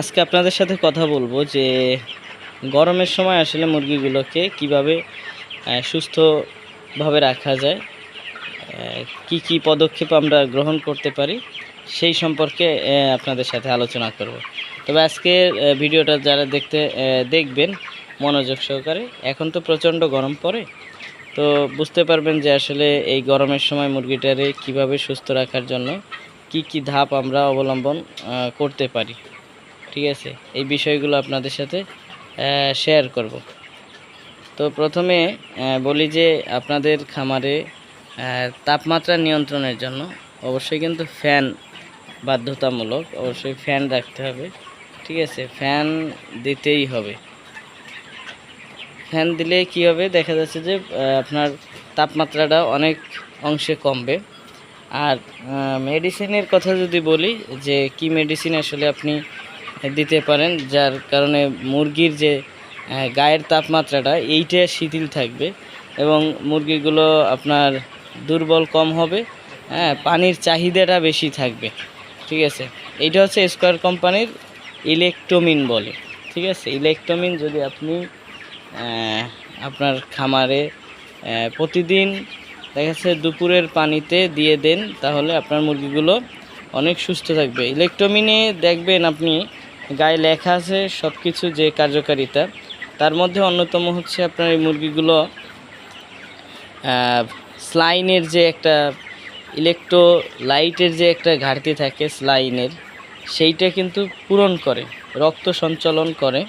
আজকে আপনাদের সাথে কথা বলব যে গরমের সময় আসলে মুরগিগুলোকে কীভাবে সুস্থভাবে রাখা যায় কি কি পদক্ষেপ আমরা গ্রহণ করতে পারি সেই সম্পর্কে আপনাদের সাথে আলোচনা করব। তবে আজকে ভিডিওটা যারা দেখতে দেখবেন মনোযোগ সহকারে, এখন তো প্রচণ্ড গরম পড়ে, তো বুঝতে পারবেন যে আসলে এই গরমের সময় মুরগিটারে কীভাবে সুস্থ রাখার জন্য কি কি ধাপ আমরা অবলম্বন করতে পারি। ঠিক আছে, এই বিষয়গুলো আপনাদের সাথে শেয়ার করব। তো প্রথমে বলি যে আপনাদের খামারে তাপমাত্রা নিয়ন্ত্রণের জন্য অবশ্যই কিন্তু ফ্যান বাধ্যতামূলক, অবশ্যই ফ্যান রাখতে হবে, ঠিক আছে ফ্যান দিতেই হবে। ফ্যান দিলে কি হবে, দেখা যাচ্ছে যে আপনার তাপমাত্রাটা অনেক অংশে কমবে। আর মেডিসিনের কথা যদি বলি, যে কি মেডিসিন আসলে আপনি দিতে পারেন, যার কারণে মুরগির যে গায়ের তাপমাত্রাটা, এইটা শিথিল থাকবে এবং মুরগিগুলো আপনার দুর্বল কম হবে হ্যাঁ পানির চাহিদাটা বেশি থাকবে, ঠিক আছে? এইটা হচ্ছে স্কোয়ার কোম্পানির ইলেকট্রোমিন বলে, ঠিক আছে? ইলেকট্রোমিন যদি আপনি আপনার খামারে প্রতিদিন দেখা যাচ্ছে দুপুরের পানিতে দিয়ে দেন, তাহলে আপনার মুরগিগুলো অনেক সুস্থ থাকবে। ইলেকট্রোমিনে দেখবেন আপনি গায়ে লেখা আছে সব কিছু যে কার্যকারিতা। তার মধ্যে অন্যতম হচ্ছে আপনার এই মুরগিগুলো স্লাইনের যে একটা ইলেকট্রো লাইটের যে একটা ঘাটতি থাকে স্লাইনের, সেইটা কিন্তু পূরণ করে, রক্ত সঞ্চালন করে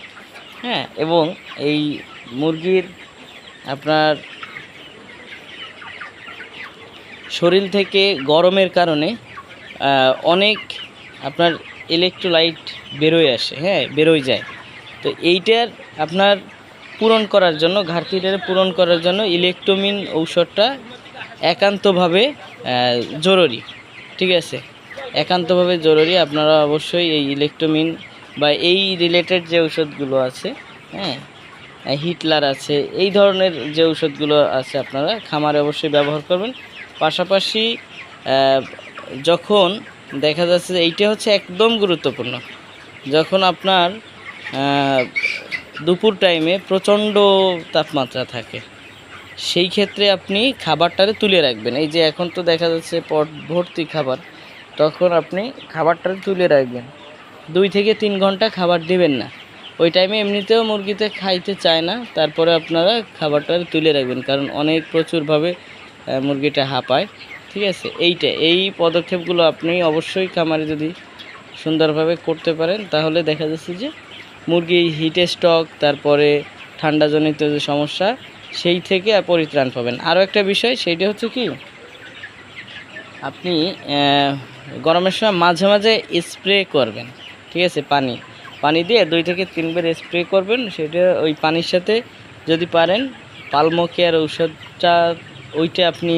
হ্যাঁ এবং এই মুরগির আপনার শরীর থেকে গরমের কারণে অনেক আপনার ইলেকট্রোলাইট বেরোয় আসে হ্যাঁ বেরোয় যায়। তো এইটার আপনার পূরণ করার জন্য ঘাটতিটা পূরণ করার জন্য ইলেকট্রোমিন ঔষধটা একান্তভাবে জরুরি, ঠিক আছে? একান্তভাবে জরুরি, আপনারা অবশ্যই এই ইলেকট্রোমিন বা এই রিলেটেড যে ঔষধগুলো আছে হ্যাঁ হিটলার আছে, এই ধরনের যে ঔষধগুলো আছে আপনারা খামারে অবশ্যই ব্যবহার করবেন। পাশাপাশি যখন দেখা যাচ্ছে যে এইটা হচ্ছে একদম গুরুত্বপূর্ণ। যখন আপনার দুপুর টাইমে প্রচণ্ড তাপমাত্রা থাকে, সেই ক্ষেত্রে আপনি খাবারটারে তুলে রাখবেন। এই যে এখন তো দেখা যাচ্ছে পট ভর্তি খাবার, তখন আপনি খাবারটারে তুলে রাখবেন। দুই থেকে তিন ঘণ্টা খাবার দিবেন না। ওই টাইমে এমনিতেও মুরগিতে খাইতে চায় না, তারপরে আপনারা খাবারটা তুলে রাখবেন। কারণ অনেক প্রচুরভাবে মুরগিটা হাঁপায়। ঠিক আছে, এইটা, এই পদক্ষেপগুলো আপনি অবশ্যই খামারে যদি সুন্দরভাবে করতে পারেন, তাহলে দেখা যাচ্ছে যে মুরগি হিটে স্টক তারপরে ঠান্ডাজনিত যে সমস্যা, সেই থেকে পরিত্রাণ পাবেন। আরও একটা বিষয় সেইটা হচ্ছে কি, আপনি গরমের সময় মাঝে মাঝে স্প্রে করবেন, ঠিক আছে, পানি। পানি দিয়ে দুই থেকে তিনবার স্প্রে করবেন, সেটা ওই পানির সাথে যদি পারেন, পালমো কেয়ার ঔষধটা, ওইটা আপনি